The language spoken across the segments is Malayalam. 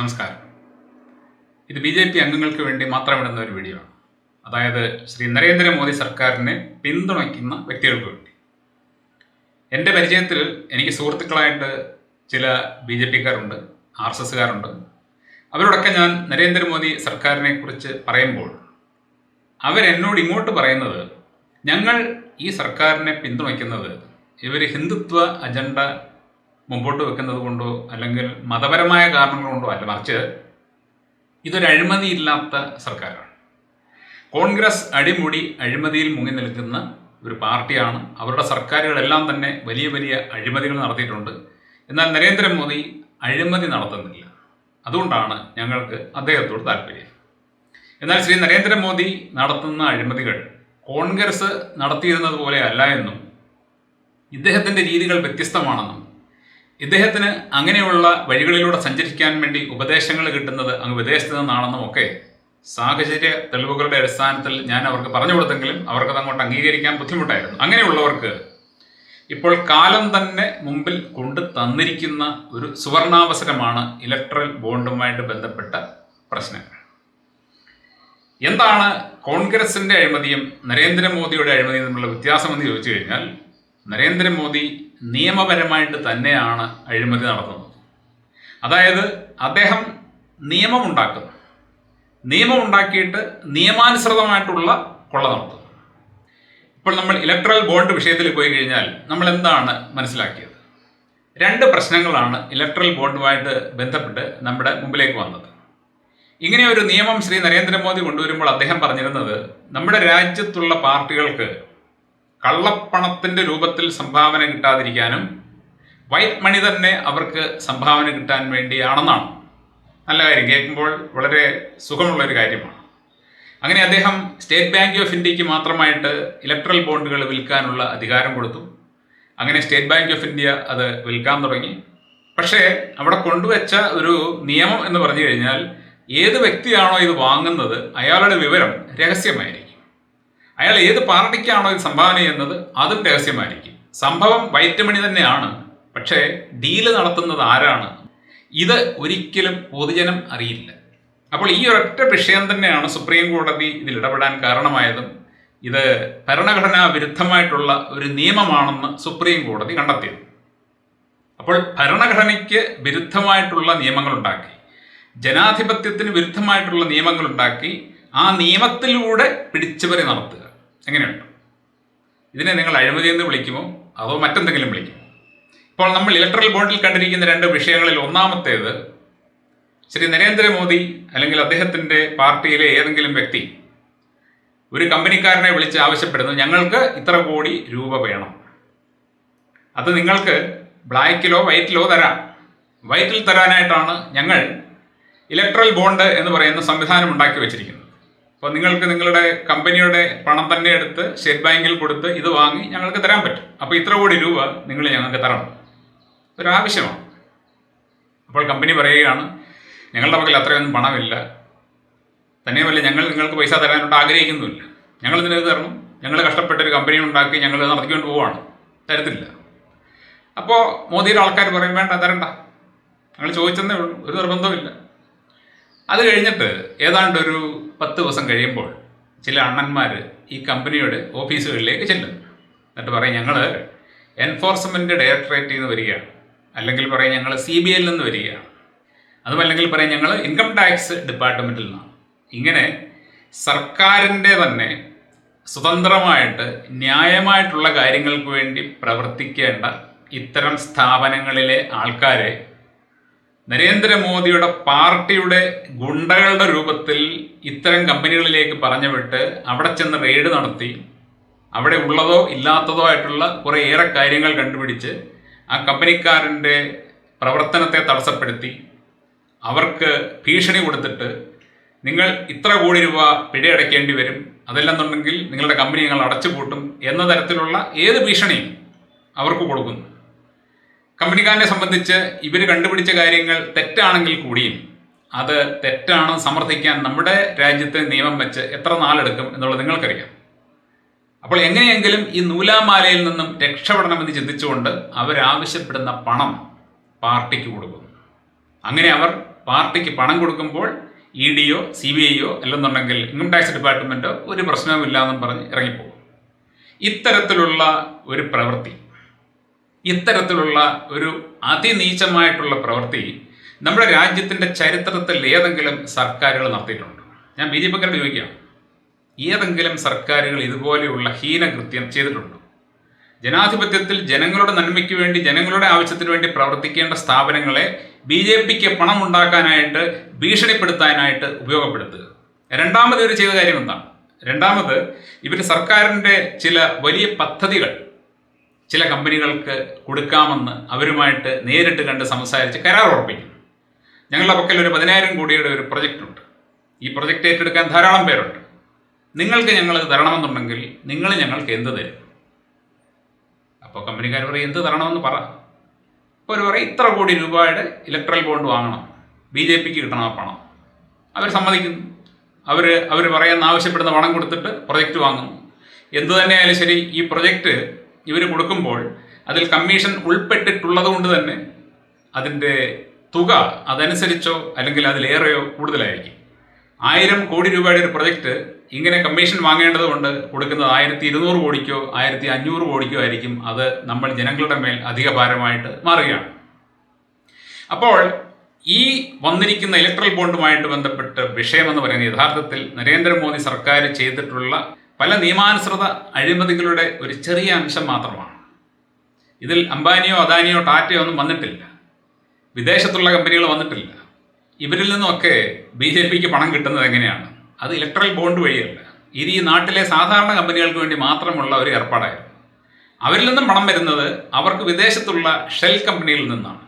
നമസ്കാരം. ഇത് ബി ജെ പി അംഗങ്ങൾക്ക് വേണ്ടി മാത്രം ഇടുന്ന ഒരു വീഡിയോ ആണ്. അതായത് ശ്രീ നരേന്ദ്രമോദി സർക്കാരിനെ പിന്തുണയ്ക്കുന്ന വ്യക്തികൾക്ക് വേണ്ടി. എന്റെ പരിചയത്തിൽ എനിക്ക് സുഹൃത്തുക്കളായിട്ട് ചില ബി ജെ പിക്കാരുണ്ട് ആർ എസ് എസ്സുകാരുണ്ട്. അവരോടൊക്കെ ഞാൻ നരേന്ദ്രമോദി സർക്കാരിനെ കുറിച്ച് പറയുമ്പോൾ അവരെന്നോട് ഇങ്ങോട്ട് പറയുന്നത് ഞങ്ങൾ ഈ സർക്കാരിനെ പിന്തുണയ്ക്കുന്നത് ഇവർ ഹിന്ദുത്വ അജണ്ട മുമ്പോട്ട് വെക്കുന്നത് കൊണ്ടോ അല്ലെങ്കിൽ മതപരമായ കാരണങ്ങൾ കൊണ്ടോ അല്ല മറിച്ച് ഇതൊരു അഴിമതിയില്ലാത്ത സർക്കാരാണ്. കോൺഗ്രസ് അടിമുടി അഴിമതിയിൽ മുങ്ങി നിൽക്കുന്ന ഒരു പാർട്ടിയാണ്. അവരുടെ സർക്കാരുകളെല്ലാം തന്നെ വലിയ വലിയ അഴിമതികൾ നടത്തിയിട്ടുണ്ട്. എന്നാൽ നരേന്ദ്രമോദി അഴിമതി നടത്തുന്നില്ല. അതുകൊണ്ടാണ് ഞങ്ങൾക്ക് അദ്ദേഹത്തോട് താല്പര്യം. എന്നാൽ ശ്രീ നരേന്ദ്രമോദി നടത്തുന്ന അഴിമതികൾ കോൺഗ്രസ് നടത്തിയിരുന്നത് പോലെ അല്ല എന്നും ഇദ്ദേഹത്തിന്റെ രീതികൾ വ്യത്യസ്തമാണെന്നും ഇദ്ദേഹത്തിന് അങ്ങനെയുള്ള വഴികളിലൂടെ സഞ്ചരിക്കാൻ വേണ്ടി ഉപദേശങ്ങൾ കിട്ടുന്നത് അങ്ങ് വിദേശത്ത് നിന്നാണെന്നും ഒക്കെ സാഹചര്യ തെളിവുകളുടെ അടിസ്ഥാനത്തിൽ ഞാൻ അവർക്ക് പറഞ്ഞു കൊടുത്തെങ്കിലും അവർക്കത് അങ്ങോട്ട് അംഗീകരിക്കാൻ ബുദ്ധിമുട്ടായിരുന്നു. അങ്ങനെയുള്ളവർക്ക് ഇപ്പോൾ കാലം തന്നെ മുമ്പിൽ കൊണ്ടു തന്നിരിക്കുന്ന ഒരു സുവർണാവസരമാണ് ഇലക്ട്രൽ ബോണ്ടുമായിട്ട് ബന്ധപ്പെട്ട പ്രശ്നങ്ങൾ എന്താണ് കോൺഗ്രസിന്റെ അഴിമതിയും നരേന്ദ്രമോദിയുടെ അഴിമതിയും തമ്മിലുള്ള വ്യത്യാസമെന്ന് ചോദിച്ചു കഴിഞ്ഞാൽ നരേന്ദ്രമോദി നിയമപരമായിട്ട് തന്നെയാണ് അഴിമതി നടത്തുന്നത്. അതായത് അദ്ദേഹം നിയമമുണ്ടാക്കുന്നു. നിയമമുണ്ടാക്കിയിട്ട് നിയമാനുസൃതമായിട്ടുള്ള കൊള്ള നടത്തുന്നു. ഇപ്പോൾ നമ്മൾ ഇലക്ട്രൽ ബോണ്ട് വിഷയത്തിൽ പോയി കഴിഞ്ഞാൽ നമ്മൾ എന്താണ് മനസ്സിലാക്കിയത്? രണ്ട് പ്രശ്നങ്ങളാണ് ഇലക്ട്രൽ ബോണ്ടുമായിട്ട് ബന്ധപ്പെട്ട് നമ്മുടെ മുമ്പിലേക്ക് വന്നത്. ഇങ്ങനെ ഒരു നിയമം ശ്രീ നരേന്ദ്രമോദി കൊണ്ടുവരുമ്പോൾ അദ്ദേഹം പറഞ്ഞിരുന്നത് നമ്മുടെ രാജ്യത്തുള്ള പാർട്ടികൾക്ക് കള്ളപ്പണത്തിന്റെ രൂപത്തിൽ സംഭാവന കിട്ടാതിരിക്കാനും വൈറ്റ് മണി തന്നെ അവർക്ക് സംഭാവന കിട്ടാൻ വേണ്ടിയാണെന്നാണ്. നല്ല കാര്യം. കേൾക്കുമ്പോൾ വളരെ സുഖമുള്ള ഒരു കാര്യമാണ്. അങ്ങനെ അദ്ദേഹം സ്റ്റേറ്റ് ബാങ്ക് ഓഫ് ഇന്ത്യയ്ക്ക് മാത്രമായിട്ട് ഇലക്ട്രൽ ബോണ്ടുകൾ വിൽക്കാനുള്ള അധികാരം കൊടുത്തു. അങ്ങനെ സ്റ്റേറ്റ് ബാങ്ക് ഓഫ് ഇന്ത്യ അത് വിൽക്കാൻ തുടങ്ങി. പക്ഷേ അവിടെ കൊണ്ടുവച്ച ഒരു നിയമം എന്ന് പറഞ്ഞു കഴിഞ്ഞാൽ ഏത് വ്യക്തിയാണോ ഇത് വാങ്ങുന്നത് അയാളുടെ വിവരം രഹസ്യമായിരിക്കും. അയാൾ ഏത് പാർട്ടിക്കാണോ ഇത് സംഭാവന ചെയ്യുന്നത് അതും രഹസ്യമായിരിക്കും. സംഭവം വൈറ്റമണി തന്നെയാണ് പക്ഷേ ഡീൽ നടത്തുന്നത് ആരാണ്? ഇത് ഒരിക്കലും പൊതുജനം അറിയില്ല. അപ്പോൾ ഈ ഒരൊറ്റ വിഷയം തന്നെയാണ് സുപ്രീം കോടതി ഇതിൽ ഇടപെടാൻ കാരണമായതും ഇത് ഭരണഘടനാ വിരുദ്ധമായിട്ടുള്ള ഒരു നിയമമാണെന്ന് സുപ്രീം കോടതി കണ്ടെത്തിയത്. അപ്പോൾ ഭരണഘടനയ്ക്ക് വിരുദ്ധമായിട്ടുള്ള നിയമങ്ങളുണ്ടാക്കി ജനാധിപത്യത്തിന് വിരുദ്ധമായിട്ടുള്ള നിയമങ്ങളുണ്ടാക്കി ആ നിയമത്തിലൂടെ പിടിച്ചുപറി നടത്തുക. എങ്ങനെയുണ്ട്? ഇതിനെ നിങ്ങൾ അഴിമതി എന്ന് വിളിക്കുമോ? അതോ മറ്റെന്തെങ്കിലും വിളിക്കുമോ? ഇപ്പോൾ നമ്മൾ ഇലക്ട്രൽ ബോർഡിൽ കണ്ടിരിക്കുന്ന രണ്ട് വിഷയങ്ങളിൽ ഒന്നാമത്തേത് ശ്രീ നരേന്ദ്രമോദി അല്ലെങ്കിൽ അദ്ദേഹത്തിന്റെ പാർട്ടിയിലെ ഏതെങ്കിലും വ്യക്തി ഒരു കമ്പനിക്കാരനെ വിളിച്ച് ആവശ്യപ്പെടുന്നു ഞങ്ങൾക്ക് ഇത്ര കോടി രൂപ വേണം. അത് നിങ്ങൾക്ക് ബ്ലാക്കിലോ വൈറ്റിലോ തരാം. വൈറ്റിൽ തരാനായിട്ടാണ് ഞങ്ങൾ ഇലക്ട്രൽ ബോണ്ട് എന്ന് പറയുന്ന സംവിധാനം ഉണ്ടാക്കി വെച്ചിരിക്കുന്നത്. അപ്പോൾ നിങ്ങൾക്ക് നിങ്ങളുടെ കമ്പനിയുടെ പണം തന്നെ എടുത്ത് സ്റ്റേറ്റ് ബാങ്കിൽ കൊടുത്ത് ഇത് വാങ്ങി ഞങ്ങൾക്ക് തരാൻ പറ്റും. അപ്പോൾ ഇത്ര കോടി രൂപ നിങ്ങൾ ഞങ്ങൾക്ക് തരണം. ഒരാവശ്യമാണ് അപ്പോൾ കമ്പനി പറയുകയാണ് ഞങ്ങളുടെ പക്കൽ അത്രയൊന്നും പണമില്ല. തന്നെയുമല്ല ഞങ്ങൾ നിങ്ങൾക്ക് പൈസ തരാനായിട്ട് ആഗ്രഹിക്കുന്നുമില്ല. ഞങ്ങൾ ഇതിനത് തരണം. ഞങ്ങൾ കഷ്ടപ്പെട്ട ഒരു കമ്പനി ഉണ്ടാക്കി ഞങ്ങൾ നടത്തിക്കൊണ്ട് പോവാണ്. തരത്തില്ല. അപ്പോൾ മോദിയുടെ ആൾക്കാർ പറയും വേണ്ട തരണ്ട. ഞങ്ങൾ ചോദിച്ചെന്നേ ഉള്ളൂ. ഒരു നിർബന്ധമില്ല അത് കഴിഞ്ഞിട്ട് ഏതാണ്ട് ഒരു പത്ത് ദിവസം കഴിയുമ്പോൾ ചില അണ്ണന്മാർ ഈ കമ്പനിയുടെ ഓഫീസുകളിലേക്ക് ചെല്ലും. എന്നിട്ട് പറയും ഞങ്ങൾ എൻഫോഴ്സ്മെന്റ് ഡയറക്ടറേറ്റിൽ നിന്ന് വരികയാണ്. അല്ലെങ്കിൽ പറയും ഞങ്ങൾ സി ബി ഐയിൽ നിന്ന് വരികയാണ്. അതുമല്ലെങ്കിൽ പറയും ഞങ്ങൾ ഇൻകം ടാക്സ് ഡിപ്പാർട്ട്മെന്റിൽ നിന്നാണ്. ഇങ്ങനെ സർക്കാരിന്റെ തന്നെ സ്വതന്ത്രമായിട്ട് ന്യായമായിട്ടുള്ള കാര്യങ്ങൾക്ക് വേണ്ടി പ്രവർത്തിക്കേണ്ട ഇത്തരം സ്ഥാപനങ്ങളിലെ ആൾക്കാരെ നരേന്ദ്രമോദിയുടെ പാർട്ടിയുടെ ഗുണ്ടകളുടെ രൂപത്തിൽ ഇത്തരം കമ്പനികളിലേക്ക് പറഞ്ഞു വിട്ട് അവിടെ ചെന്ന് റെയ്ഡ് നടത്തി അവിടെ ഉള്ളതോ ഇല്ലാത്തതോ ആയിട്ടുള്ള കുറേ ഏറെ കാര്യങ്ങൾ കണ്ടുപിടിച്ച് ആ കമ്പനിക്കാരന്റെ പ്രവർത്തനത്തെ തടസ്സപ്പെടുത്തി. അവർക്ക് ഭീഷണി കൊടുത്തിട്ട് നിങ്ങൾ ഇത്ര കോടി രൂപ പിഴയടയ്ക്കേണ്ടി വരും. അതല്ലെന്നുണ്ടെങ്കിൽ നിങ്ങളുടെ കമ്പനി ഞങ്ങൾ അടച്ചുപൂട്ടും എന്ന തരത്തിലുള്ള ഏത് ഭീഷണിയും അവർക്ക് കൊടുക്കുന്നു. കമ്പനിക്കാരനെ സംബന്ധിച്ച് ഇവർ കണ്ടുപിടിച്ച കാര്യങ്ങൾ തെറ്റാണെങ്കിൽ കൂടിയും അത് തെറ്റാണ് സമർത്ഥിക്കാൻ നമ്മുടെ രാജ്യത്തെ നിയമം വെച്ച് എത്ര നാളെടുക്കും എന്നുള്ളത് നിങ്ങൾക്കറിയാം. അപ്പോൾ എങ്ങനെയെങ്കിലും ഈ നൂലാമാലയിൽ നിന്നും രക്ഷപ്പെടണമെന്ന് ചിന്തിച്ചുകൊണ്ട് അവരാവശ്യപ്പെടുന്ന പണം പാർട്ടിക്ക് കൊടുക്കും. അങ്ങനെ അവർ പാർട്ടിക്ക് പണം കൊടുക്കുമ്പോൾ ഇ ഡിയോ സി ബി ഐയോ അല്ലെന്നുണ്ടെങ്കിൽ ഇൻകം ടാക്സ് ഡിപ്പാർട്ട്മെന്റോ ഒരു പ്രശ്നവുമില്ല എന്നും പറഞ്ഞ് ഇറങ്ങിപ്പോകും. ഇത്തരത്തിലുള്ള ഒരു പ്രവൃത്തി ഇത്തരത്തിലുള്ള ഒരു അതിനീചമായിട്ടുള്ള പ്രവൃത്തി നമ്മുടെ രാജ്യത്തിന്റെ ചരിത്രത്തിൽ ഏതെങ്കിലും സർക്കാരുകൾ നടത്തിയിട്ടുണ്ടോ? ഞാൻ ബി ജെ പിക്കാരോട് ചോദിക്കാം. ഏതെങ്കിലും സർക്കാരുകൾ ഇതുപോലെയുള്ള ഹീനകൃത്യം ചെയ്തിട്ടുണ്ടോ? ജനാധിപത്യത്തിൽ ജനങ്ങളുടെ നന്മയ്ക്ക് വേണ്ടി ജനങ്ങളുടെ ആവശ്യത്തിന് വേണ്ടി പ്രവർത്തിക്കേണ്ട സ്ഥാപനങ്ങളെ ബി ജെ പിക്ക് പണം ഉണ്ടാക്കാനായിട്ട് ഭീഷണിപ്പെടുത്താനായിട്ട് ഉപയോഗപ്പെടുത്തുക. രണ്ടാമത് ഇവർ ചെയ്ത കാര്യം എന്താണ്? രണ്ടാമത് ഇവർ സർക്കാരിന്റെ ചില വലിയ പദ്ധതികൾ ചില കമ്പനികൾക്ക് കൊടുക്കാമെന്ന് അവരുമായിട്ട് നേരിട്ട് കണ്ട് സംസാരിച്ച് കരാർ ഉറപ്പിക്കും ഞങ്ങളുടെ പക്കൽ ഒരു പതിനായിരം കോടിയുടെ ഒരു പ്രൊജക്റ്റ് ഉണ്ട് ഈ പ്രൊജക്റ്റ് ഏറ്റെടുക്കാൻ ധാരാളം പേരുണ്ട്. നിങ്ങൾക്ക് ഞങ്ങളത് തരണമെന്നുണ്ടെങ്കിൽ നിങ്ങൾ ഞങ്ങൾക്ക് എന്ത് തരും? അപ്പോൾ കമ്പനിക്കാർ പറയും എന്ത് തരണമെന്ന് പറ. അപ്പോൾ അവർ പറയും ഇത്ര കോടി രൂപയുടെ ഇലക്ട്രൽ ബോണ്ട് വാങ്ങണം. ബി ജെ പിക്ക് കിട്ടണം ആ പണം. അവർ സമ്മതിക്കുന്നു. അവർ അവർ പറയാൻ ആവശ്യപ്പെടുന്ന പണം കൊടുത്തിട്ട് പ്രൊജക്റ്റ് വാങ്ങുന്നു. എന്തു തന്നെയായാലും ശരി ഈ പ്രൊജക്റ്റ് ഇവർ കൊടുക്കുമ്പോൾ അതിൽ കമ്മീഷൻ ഉൾപ്പെട്ടിട്ടുള്ളത് കൊണ്ട് തന്നെ അതിന്റെ തുക അതനുസരിച്ചോ അല്ലെങ്കിൽ അതിലേറെയോ കൂടുതലായിരിക്കും. ആയിരം കോടി രൂപയുടെ ഒരു പ്രൊജക്റ്റ് ഇങ്ങനെ കമ്മീഷൻ വാങ്ങേണ്ടത് കൊണ്ട് കൊടുക്കുന്നത് ആയിരത്തി ഇരുന്നൂറ് കോടിക്കോ ആയിരത്തി അഞ്ഞൂറ് കോടിക്കോ ആയിരിക്കും. അത് നമ്മൾ ജനങ്ങളുടെ മേൽ അധിക ഭാരമായിട്ട് മാറുകയാണ്. അപ്പോൾ ഈ വന്നിരിക്കുന്ന ഇലക്ട്രൽ ബോണ്ടുമായിട്ട് ബന്ധപ്പെട്ട വിഷയമെന്ന് പറയുന്നത് യഥാർത്ഥത്തിൽ നരേന്ദ്രമോദി സർക്കാർ ചെയ്തിട്ടുള്ള പല നിയമാനുസൃത അഴിമതികളുടെ ഒരു ചെറിയ അംശം മാത്രമാണ്. ഇതിൽ അംബാനിയോ അദാനിയോ ടാറ്റയോ ഒന്നും വന്നിട്ടില്ല. വിദേശത്തുള്ള കമ്പനികൾ വന്നിട്ടില്ല. ഇവരിൽ നിന്നൊക്കെ ബി ജെ പിക്ക് പണം കിട്ടുന്നത് എങ്ങനെയാണ്? അത് ഇലക്ട്രൽ ബോണ്ട് വഴിയല്ല. ഇത് ഈ നാട്ടിലെ സാധാരണ കമ്പനികൾക്ക് വേണ്ടി മാത്രമുള്ള ഒരു ഏർപ്പാടായിരുന്നു. അവരിൽ നിന്നും പണം വരുന്നത് അവർക്ക് വിദേശത്തുള്ള ഷെൽ കമ്പനിയിൽ നിന്നാണ്.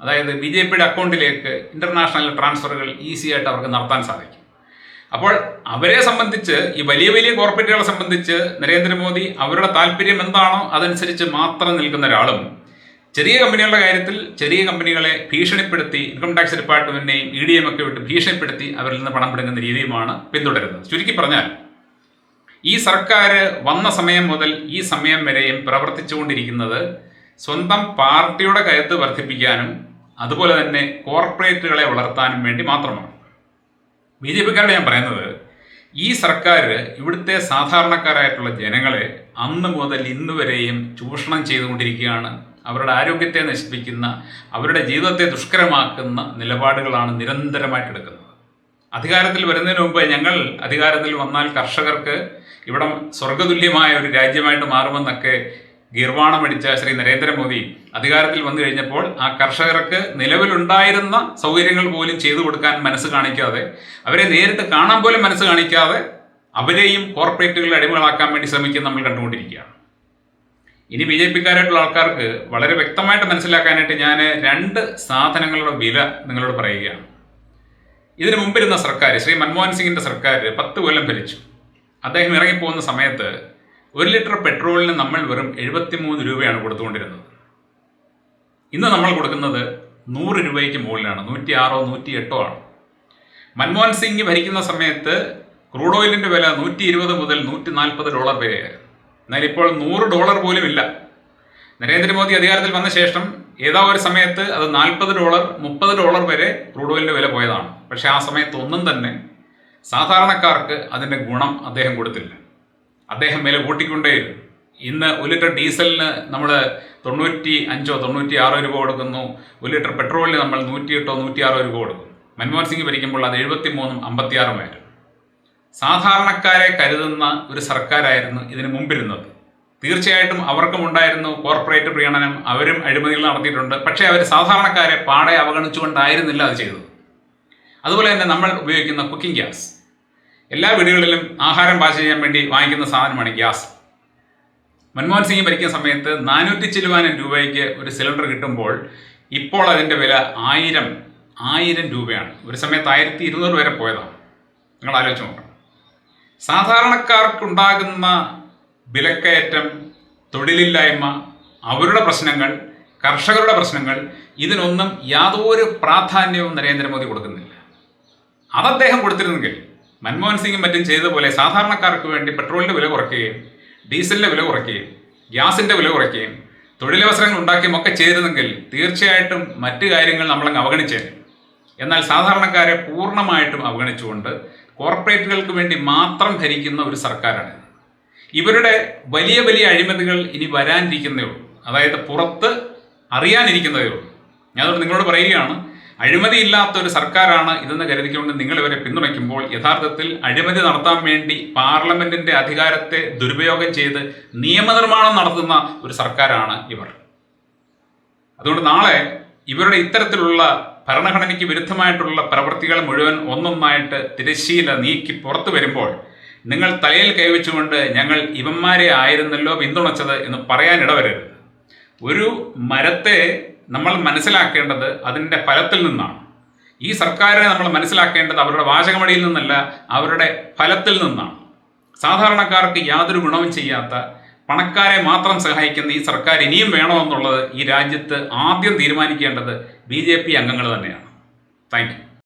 അതായത് ബി ജെ പിയുടെ അക്കൗണ്ടിലേക്ക് ഇന്റർനാഷണൽ ട്രാൻസ്ഫറുകൾ ഈസിയായിട്ട് അവർക്ക് നടത്താൻ സാധിക്കും. അപ്പോൾ അവരെ സംബന്ധിച്ച് ഈ വലിയ വലിയ കോർപ്പറേറ്റുകളെ സംബന്ധിച്ച് നരേന്ദ്രമോദി അവരുടെ താല്പര്യം എന്താണോ അതനുസരിച്ച് മാത്രം നിൽക്കുന്ന ഒരാളും ചെറിയ കമ്പനികളുടെ കാര്യത്തിൽ ചെറിയ കമ്പനികളെ ഭീഷണിപ്പെടുത്തി ഇൻകം ടാക്സ് ഡിപ്പാർട്ട്മെന്റിനെയും ഇ ഡി എം ഒക്കെ വിട്ട് ഭീഷണിപ്പെടുത്തി അവരിൽ നിന്ന് പണം പിടുങ്ങുന്ന രീതിയുമാണ് പിന്തുടരുന്നത്. ചുരുക്കി പറഞ്ഞാൽ ഈ സർക്കാർ വന്ന സമയം മുതൽ ഈ സമയം വരെയും പ്രവർത്തിച്ചുകൊണ്ടിരിക്കുന്നത് സ്വന്തം പാർട്ടിയുടെ കരുത്ത് വർദ്ധിപ്പിക്കാനും അതുപോലെ തന്നെ കോർപ്പറേറ്റുകളെ വളർത്താനും വേണ്ടി മാത്രമാണ്. ബി ജെ പിക്കാരോട് ഞാൻ പറയുന്നത് ഈ സർക്കാർ ഇവിടുത്തെ സാധാരണക്കാരായിട്ടുള്ള ജനങ്ങളെ അന്ന് മുതൽ ഇന്ന് വരെയും ചൂഷണം ചെയ്തുകൊണ്ടിരിക്കുകയാണ്. അവരുടെ ആരോഗ്യത്തെ നശിപ്പിക്കുന്ന അവരുടെ ജീവിതത്തെ ദുഷ്കരമാക്കുന്ന നിലപാടുകളാണ് നിരന്തരമായിട്ട് എടുക്കുന്നത്. അധികാരത്തിൽ വരുന്നതിന് മുമ്പ് ഞങ്ങൾ അധികാരത്തിൽ വന്നാൽ കർഷകർക്ക് ഇവിടം സ്വർഗതുല്യമായ ഒരു രാജ്യമായിട്ട് മാറുമെന്നൊക്കെ ഗീർവാണമടിച്ച ശ്രീ നരേന്ദ്രമോദി അധികാരത്തിൽ വന്നു കഴിഞ്ഞപ്പോൾ ആ കർഷകർക്ക് നിലവിലുണ്ടായിരുന്ന സൗകര്യങ്ങൾ പോലും ചെയ്തു കൊടുക്കാൻ മനസ്സ് കാണിക്കാതെ അവരെ നേരിട്ട് കാണാൻ പോലും മനസ്സ് കാണിക്കാതെ അവരെയും കോർപ്പറേറ്റുകളുടെ അടിമകളാക്കാൻ വേണ്ടി ശ്രമിക്കുന്നത് നമ്മൾ കണ്ടുകൊണ്ടിരിക്കുകയാണ്. ഇനി ബി ജെ പിക്കാരായിട്ടുള്ള ആൾക്കാർക്ക് വളരെ വ്യക്തമായിട്ട് മനസ്സിലാക്കാനായിട്ട് ഞാൻ രണ്ട് സാധനങ്ങളുടെ വില നിങ്ങളോട് പറയുകയാണ്. ഇതിനു മുമ്പിരുന്ന സർക്കാർ ശ്രീ മൻമോഹൻ സിംഗിന്റെ സർക്കാർ പത്ത് കൊല്ലം ഭരിച്ചു. അദ്ദേഹം ഇറങ്ങിപ്പോകുന്ന സമയത്ത് ഒരു ലിറ്റർ പെട്രോളിന് നമ്മൾ വെറും എഴുപത്തിമൂന്ന് രൂപയാണ് കൊടുത്തുകൊണ്ടിരുന്നത്. ഇന്ന് നമ്മൾ കൊടുക്കുന്നത് നൂറ് രൂപയ്ക്ക് മുകളിലാണ്. നൂറ്റി ആറോ നൂറ്റി എട്ടോ ആണ്. മൻമോഹൻ സിംഗ് ഭരിക്കുന്ന സമയത്ത് ക്രൂഡ് ഓയിലിന്റെ വില നൂറ്റി ഇരുപത് മുതൽ നൂറ്റി നാൽപ്പത് ഡോളർ വരെയായിരുന്നു. എന്നാൽ ഇപ്പോൾ നൂറ് ഡോളർ പോലും ഇല്ല. നരേന്ദ്രമോദി അധികാരത്തിൽ വന്ന ശേഷം ഏതാ ഒരു സമയത്ത് അത് നാൽപ്പത് ഡോളർ മുപ്പത് ഡോളർ വരെ ക്രൂഡ് ഓയിലിന്റെ വില പോയതാണ്. പക്ഷേ ആ സമയത്ത് ഒന്നും തന്നെ സാധാരണക്കാർക്ക് അതിന്റെ ഗുണം അദ്ദേഹം കൊടുത്തില്ല. അദ്ദേഹം മേലെ കൂട്ടിക്കൊണ്ടേ ഇന്ന് ഒരു ലിറ്റർ ഡീസലിന് നമ്മൾ തൊണ്ണൂറ്റി അഞ്ചോ തൊണ്ണൂറ്റി ആറോ രൂപ കൊടുക്കുന്നു. ഒരു ലിറ്റർ പെട്രോളിന് നമ്മൾ നൂറ്റി എട്ടോ നൂറ്റി ആറോ രൂപ കൊടുക്കും മൻമോഹൻ സിംഗ് ഭരിക്കുമ്പോൾ അത് എഴുപത്തി മൂന്നും അമ്പത്തിയാറുമായിരുന്നു സാധാരണക്കാരെ കരുതുന്ന ഒരു സർക്കാരായിരുന്നു ഇതിന് മുമ്പിരുന്നത്. തീർച്ചയായിട്ടും അവർക്കും ഉണ്ടായിരുന്നു കോർപ്പറേറ്റ് പ്രീണനം അവരും അഴിമതികൾ നടത്തിയിട്ടുണ്ട്. പക്ഷേ അവർ സാധാരണക്കാരെ പാടെ അവഗണിച്ചുകൊണ്ടായിരുന്നില്ല അത് ചെയ്തത്. അതുപോലെ തന്നെ നമ്മൾ ഉപയോഗിക്കുന്ന കുക്കിംഗ് ഗ്യാസ്. എല്ലാ വീടുകളിലും ആഹാരം പാചകം ചെയ്യാൻ വേണ്ടി വാങ്ങിക്കുന്ന സാധനമാണ് ഗ്യാസ്. മൻമോഹൻ സിംഗ് ഭരിക്കുന്ന സമയത്ത് നാനൂറ്റി ചില്ലുവാനം രൂപയ്ക്ക് ഒരു സിലിണ്ടർ കിട്ടുമ്പോൾ ഇപ്പോൾ അതിന്റെ വില ആയിരം ആയിരം രൂപയാണ്. ഒരു സമയത്ത് ആയിരത്തി ഇരുന്നൂറ് വരെ പോയതാണ്. നിങ്ങൾ ആലോചിച്ച് നോക്കണം. സാധാരണക്കാർക്കുണ്ടാകുന്ന വിലക്കയറ്റം തൊഴിലില്ലായ്മ അവരുടെ പ്രശ്നങ്ങൾ കർഷകരുടെ പ്രശ്നങ്ങൾ ഇതിനൊന്നും യാതൊരു പ്രാധാന്യവും നരേന്ദ്രമോദി കൊടുക്കുന്നില്ല. അത് അദ്ദേഹം കൊടുത്തിരുന്നെങ്കിൽ മൻമോഹൻ സിംഗും മറ്റും ചെയ്ത പോലെ സാധാരണക്കാർക്ക് വേണ്ടി പെട്രോളിന്റെ വില കുറയ്ക്കുകയും ഡീസലിന്റെ വില കുറയ്ക്കുകയും ഗ്യാസിന്റെ വില കുറയ്ക്കുകയും തൊഴിലവസരങ്ങൾ ഉണ്ടാക്കുകയും ഒക്കെ ചെയ്തിരുന്നെങ്കിൽ തീർച്ചയായിട്ടും മറ്റു കാര്യങ്ങൾ നമ്മളങ്ങ് അവഗണിച്ചേനെ. എന്നാൽ സാധാരണക്കാരെ പൂർണമായിട്ടും അവഗണിച്ചുകൊണ്ട് കോർപ്പറേറ്റുകൾക്ക് വേണ്ടി മാത്രം ഭരിക്കുന്ന ഒരു സർക്കാരാണ് ഇവരുടെ വലിയ വലിയ അഴിമതികൾ ഇനി വരാനിരിക്കുന്നേ ഉള്ളൂ. അതായത് പുറത്ത് അറിയാനിരിക്കുന്നതേ ഉള്ളൂ. ഞാനിവിടെ നിങ്ങളോട് പറയുകയാണ് അഴിമതി ഇല്ലാത്ത ഒരു സർക്കാരാണ് ഇതെന്ന് കരുതിക്കൊണ്ട് നിങ്ങൾ ഇവരെ പിന്തുണയ്ക്കുമ്പോൾ യഥാർത്ഥത്തിൽ അഴിമതി നടത്താൻ വേണ്ടി പാർലമെന്റിന്റെ അധികാരത്തെ ദുരുപയോഗം ചെയ്ത് നിയമനിർമ്മാണം നടത്തുന്ന ഒരു സർക്കാരാണ് ഇവർ. അതുകൊണ്ട് നാളെ ഇവരുടെ ഇത്തരത്തിലുള്ള ഭരണഘടനയ്ക്ക് വിരുദ്ധമായിട്ടുള്ള പ്രവൃത്തികൾ മുഴുവൻ ഒന്നൊന്നായിട്ട് തിരശ്ശീല നീക്കി പുറത്തു വരുമ്പോൾ നിങ്ങൾ തലയിൽ കൈവച്ചുകൊണ്ട് ഞങ്ങൾ ഇവന്മാരെ ആയിരുന്നല്ലോ പിന്തുണച്ചത് എന്ന് പറയാനിടവരരുത്. ഒരു മരത്തെ നമ്മൾ മനസ്സിലാക്കേണ്ടത് അതിന്റെ ഫലത്തിൽ നിന്നാണ്. ഈ സർക്കാരിനെ നമ്മൾ മനസ്സിലാക്കേണ്ടത് അവരുടെ വാചകമടിയിൽ നിന്നല്ല അവരുടെ ഫലത്തിൽ നിന്നാണ്. സാധാരണക്കാർക്ക് യാതൊരു ഗുണവും ചെയ്യാത്ത പണക്കാരെ മാത്രം സഹായിക്കുന്ന ഈ സർക്കാർ ഇനിയും വേണമെന്നുള്ളത് ഈ രാജ്യത്ത് ആദ്യം തീരുമാനിക്കേണ്ടത് ബി ജെ പി അംഗങ്ങൾ തന്നെയാണ്. താങ്ക്